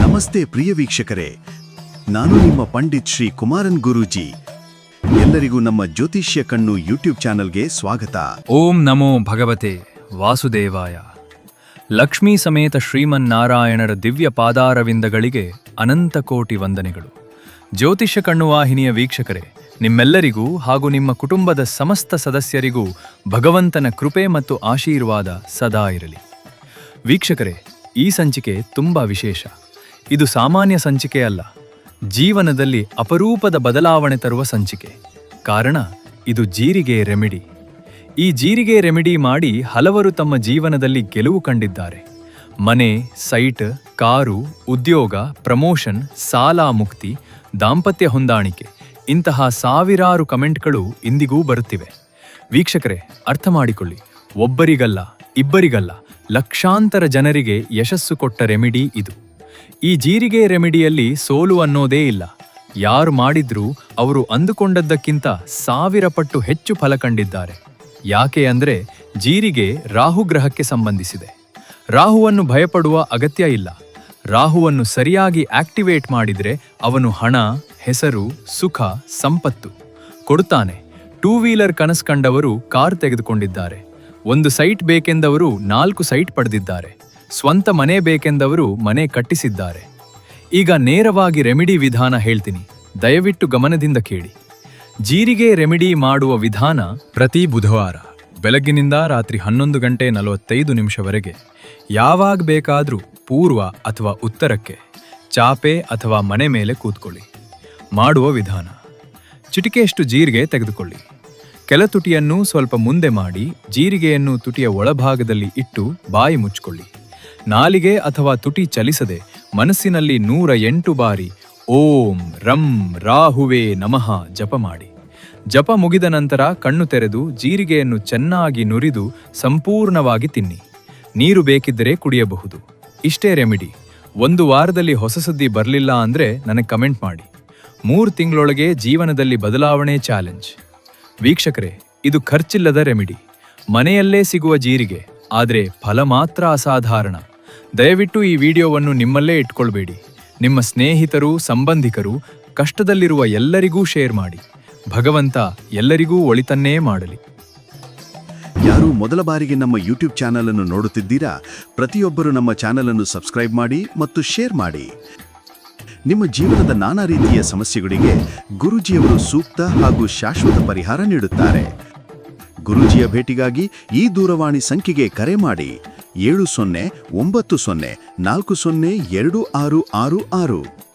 ನಮಸ್ತೆ ಪ್ರಿಯ ವೀಕ್ಷಕರೇ. ನಾನು ನಿಮ್ಮ ಪಂಡಿತ್ ಶ್ರೀ ಕುಮಾರನ್ ಗುರೂಜಿ. ಎಲ್ಲರಿಗೂ ನಮ್ಮ ಜ್ಯೋತಿಷ್ಯ ಕಣ್ಣು ಯೂಟ್ಯೂಬ್ ಚಾನಲ್ಗೆ ಸ್ವಾಗತ. ಓಂ ನಮೋ ಭಗವತೆ ವಾಸುದೇವಾಯ. ಲಕ್ಷ್ಮೀ ಸಮೇತ ಶ್ರೀಮನ್ನಾರಾಯಣರ ದಿವ್ಯ ಪಾದಾರವಿಂದಗಳಿಗೆ ಅನಂತ ಕೋಟಿ ವಂದನೆಗಳು. ಜ್ಯೋತಿಷ್ಯ ಕಣ್ಣು ವಾಹಿನಿಯ ವೀಕ್ಷಕರೇ, ನಿಮ್ಮೆಲ್ಲರಿಗೂ ಹಾಗೂ ನಿಮ್ಮ ಕುಟುಂಬದ ಸಮಸ್ತ ಸದಸ್ಯರಿಗೂ ಭಗವಂತನ ಕೃಪೆ ಮತ್ತು ಆಶೀರ್ವಾದ ಸದಾ ಇರಲಿ. ವೀಕ್ಷಕರೇ, ಈ ಸಂಚಿಕೆ ತುಂಬ ವಿಶೇಷ. ಇದು ಸಾಮಾನ್ಯ ಸಂಚಿಕೆಯಲ್ಲ ಜೀವನದಲ್ಲಿ ಅಪರೂಪದ ಬದಲಾವಣೆ ತರುವ ಸಂಚಿಕೆ. ಕಾರಣ, ಇದು ಜೀರಿಗೆ ರೆಮಿಡಿ. ಈ ಜೀರಿಗೆ ರೆಮಿಡಿ ಮಾಡಿ ಹಲವರು ತಮ್ಮ ಜೀವನದಲ್ಲಿ ಗೆಲುವು ಕಂಡಿದ್ದಾರೆ. ಮನೆ, ಸೈಟ್, ಕಾರು, ಉದ್ಯೋಗ, ಪ್ರಮೋಷನ್, ಸಾಲ ಮುಕ್ತಿ, ದಾಂಪತ್ಯ ಹೊಂದಾಣಿಕೆ, ಇಂತಹ ಸಾವಿರಾರು ಕಮೆಂಟ್ಗಳು ಇಂದಿಗೂ ಬರುತ್ತಿವೆ. ವೀಕ್ಷಕರೇ, ಅರ್ಥ ಮಾಡಿಕೊಳ್ಳಿ. ಒಬ್ಬರಿಗಲ್ಲ, ಇಬ್ಬರಿಗಲ್ಲ, ಲಕ್ಷಾಂತರ ಜನರಿಗೆ ಯಶಸ್ಸು ಕೊಟ್ಟ ರೆಮಿಡಿ ಇದು. ಈ ಜೀರಿಗೆ ರೆಮಿಡಿಯಲ್ಲಿ ಸೋಲು ಅನ್ನೋದೇ ಇಲ್ಲ. ಯಾರು ಮಾಡಿದ್ರೂ ಅವರು ಅಂದುಕೊಂಡದ್ದಕ್ಕಿಂತ ಸಾವಿರ ಪಟ್ಟು ಹೆಚ್ಚು ಫಲ ಕಂಡಿದ್ದಾರೆ. ಯಾಕೆ ಅಂದ್ರೆ ಜೀರಿಗೆ ರಾಹು ಗ್ರಹಕ್ಕೆ ಸಂಬಂಧಿಸಿದೆ. ರಾಹುವನ್ನು ಭಯಪಡುವ ಅಗತ್ಯ ಇಲ್ಲ. ರಾಹುವನ್ನು ಸರಿಯಾಗಿ ಆಕ್ಟಿವೇಟ್ ಮಾಡಿದ್ರೆ ಅವನು ಹಣ, ಹೆಸರು, ಸುಖ, ಸಂಪತ್ತು ಕೊಡುತ್ತಾನೆ. ಟೂ ವೀಲರ್ ಕನಸು ಕಂಡವರು ಕಾರ್ ತೆಗೆದುಕೊಂಡಿದ್ದಾರೆ. ಒಂದು ಸೈಟ್ ಬೇಕೆಂದವರು ನಾಲ್ಕು ಸೈಟ್ ಪಡೆದಿದ್ದಾರೆ. ಸ್ವಂತ ಮನೆ ಬೇಕೆಂದವರು ಮನೆ ಕಟ್ಟಿಸಿದ್ದಾರೆ. ಈಗ ನೇರವಾಗಿ ರೆಮಿಡಿ ವಿಧಾನ ಹೇಳ್ತೀನಿ. ದಯವಿಟ್ಟು ಗಮನದಿಂದ ಕೇಳಿ. ಜೀರಿಗೆ ರೆಮಿಡಿ ಮಾಡುವ ವಿಧಾನ ಪ್ರತಿ ಬುಧವಾರ, ಬೆಳಗ್ಗಿನಿಂದ ರಾತ್ರಿ ಹನ್ನೊಂದು ಗಂಟೆ ನಲವತ್ತೈದು ನಿಮಿಷವರೆಗೆ. ಯಾವಾಗ ಬೇಕಾದರೂ ಪೂರ್ವ ಅಥವಾ ಉತ್ತರಕ್ಕೆ, ಚಾಪೆ ಅಥವಾ ಮನೆ ಮೇಲೆ ಕೂತ್ಕೊಳ್ಳಿ. ಮಾಡುವ ವಿಧಾನ, ಚಿಟಿಕೆಯಷ್ಟು ಜೀರಿಗೆ ತೆಗೆದುಕೊಳ್ಳಿ. ಕೆಲ ತುಟಿಯನ್ನು ಸ್ವಲ್ಪ ಮುಂದೆ ಮಾಡಿ, ಜೀರಿಗೆಯನ್ನು ತುಟಿಯ ಒಳಭಾಗದಲ್ಲಿ ಇಟ್ಟು ಬಾಯಿ ಮುಚ್ಚಿಕೊಳ್ಳಿ ನಾಲಿಗೆ ಅಥವಾ ತುಟಿ ಚಲಿಸದೆ ಮನಸ್ಸಿನಲ್ಲಿ ನೂರ ಎಂಟು ಬಾರಿ ಓಂ ರಂ ರಾಹುವೇ ನಮಃ ಜಪ ಮಾಡಿ. ಜಪ ಮುಗಿದ ನಂತರ ಕಣ್ಣು ತೆರೆದು ಜೀರಿಗೆಯನ್ನು ಚೆನ್ನಾಗಿ ನುರಿದು ಸಂಪೂರ್ಣವಾಗಿ ತಿನ್ನಿ. ನೀರು ಬೇಕಿದ್ದರೆ ಕುಡಿಯಬಹುದು. ಇಷ್ಟೇ ರೆಮಿಡಿ. ಒಂದು ವಾರದಲ್ಲಿ ಹೊಸ ಸುದ್ದಿ ಬರಲಿಲ್ಲ ಅಂದರೆ ನನಗೆ ಕಮೆಂಟ್ ಮಾಡಿ. ಮೂರು ತಿಂಗಳೊಳಗೆ ಜೀವನದಲ್ಲಿ ಬದಲಾವಣೆ ಚಾಲೆಂಜ್. ವೀಕ್ಷಕರೇ, ಇದು ಖರ್ಚಿಲ್ಲದ ರೆಮಿಡಿ. ಮನೆಯಲ್ಲೇ ಸಿಗುವ ಜೀರಿಗೆ, ಆದರೆ ಫಲ ಮಾತ್ರ ಅಸಾಧಾರಣ. ದಯವಿಟ್ಟು ಈ ವಿಡಿಯೋವನ್ನು ನಿಮ್ಮಲ್ಲೇ ಇಟ್ಕೊಳ್ಬೇಡಿ. ನಿಮ್ಮ ಸ್ನೇಹಿತರು, ಸಂಬಂಧಿಕರು ಕಷ್ಟದಲ್ಲಿರುವ ಎಲ್ಲರಿಗೂ ಶೇರ್ ಮಾಡಿ. ಭಗವಂತ ಎಲ್ಲರಿಗೂ ಒಳಿತನ್ನೇ ಮಾಡಲಿ. ಯಾರು ಮೊದಲ ಬಾರಿಗೆ ನಮ್ಮ ಯೂಟ್ಯೂಬ್ ಚಾನಲ್ ಅನ್ನು ನೋಡುತ್ತಿದ್ದೀರಾ? ಪ್ರತಿಯೊಬ್ಬರು ನಮ್ಮ ಚಾನಲ್ ಅನ್ನು ಸಬ್ಸ್ಕ್ರೈಬ್ ಮಾಡಿ ಮತ್ತು ಶೇರ್ ಮಾಡಿ. ನಿಮ್ಮ ಜೀವನದ ನಾನಾ ರೀತಿಯ ಸಮಸ್ಯೆಗಳಿಗೆ ಗುರುಜಿಯವರು ಸೂಕ್ತ ಹಾಗೂ ಶಾಶ್ವತ ಪರಿಹಾರ ನೀಡುತ್ತಾರೆ. ಗುರುಜಿಯ ಭೇಟಿಗಾಗಿ ಈ ದೂರವಾಣಿ ಸಂಖ್ಯೆಗೆ ಕರೆ ಮಾಡಿ. ಏಳು ಸೊನ್ನೆ ಒಂಬತ್ತು ಸೊನ್ನೆ ನಾಲ್ಕು ಸೊನ್ನೆ ಎರಡು ಆರು ಆರು ಆರು.